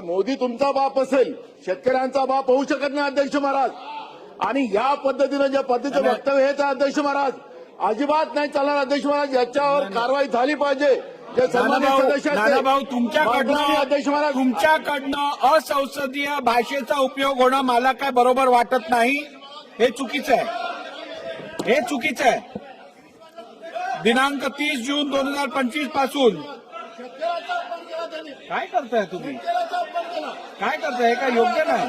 मोदी तुमचा बाप असेल शेतकऱ्यांचा बाप होऊ शकत नाही अध्यक्ष महाराज. आणि या पद्धतीनं ज्या पद्धतीचं वक्तव्य हेच आहे अध्यक्ष महाराज. अजिबात नाही चालणार अध्यक्ष महाराज याच्यावर कारवाई झाली पाहिजे. जे तुमच्याकडनं अध्यक्ष महाराज. तुमच्याकडनं असंसदीय भाषेचा उपयोग होणं मला काय बरोबर वाटत नाही हे चुकीचं आहे. हे चुकीचं आहे. दिनांक तीस जून दोन हजार पंचवीसपासून काय करताय तुम्ही? काय करताय? हे काय योग्य नाही?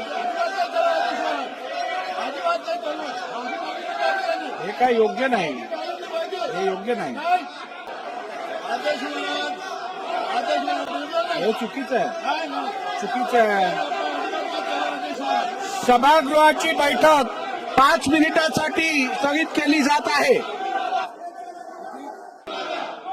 हे काय योग्य नाही? हे योग्य नाही. हे चुकीचं आहे. चुकीचं आहे. सभागृहाची बैठक पाच मिनिटासाठी स्थगित केली जात आहे.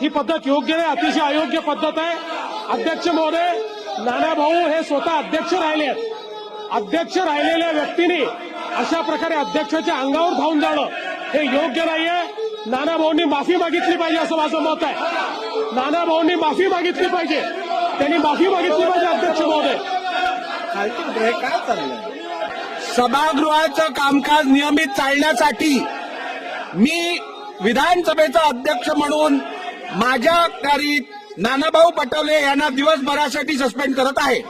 ही पद्धत योग्य नाही अतिशय अयोग्य पद्धत आहे. अध्यक्ष महोदय नाना भाऊ हे स्वतः अध्यक्ष राहिले आहेत. अध्यक्ष राहिलेल्या व्यक्तीने अशा प्रकारे अध्यक्षाच्या अंगावर धावून जाणं हे योग्य नाहीये. नाना भाऊंनी माफी मागितली पाहिजे असं माझं मत आहे. नाना भाऊंनी माफी मागितली पाहिजे. त्यांनी माफी मागितली पाहिजे अध्यक्ष महोदय. काय चाललंय सभागृहाचं कामकाज नियमित चालण्यासाठी मी विधानसभेचा अध्यक्ष म्हणून माझ्या अखत्यारीत नानाभाऊ पटोले यांना दिवसभरासाठी सस्पेंड करत आहे.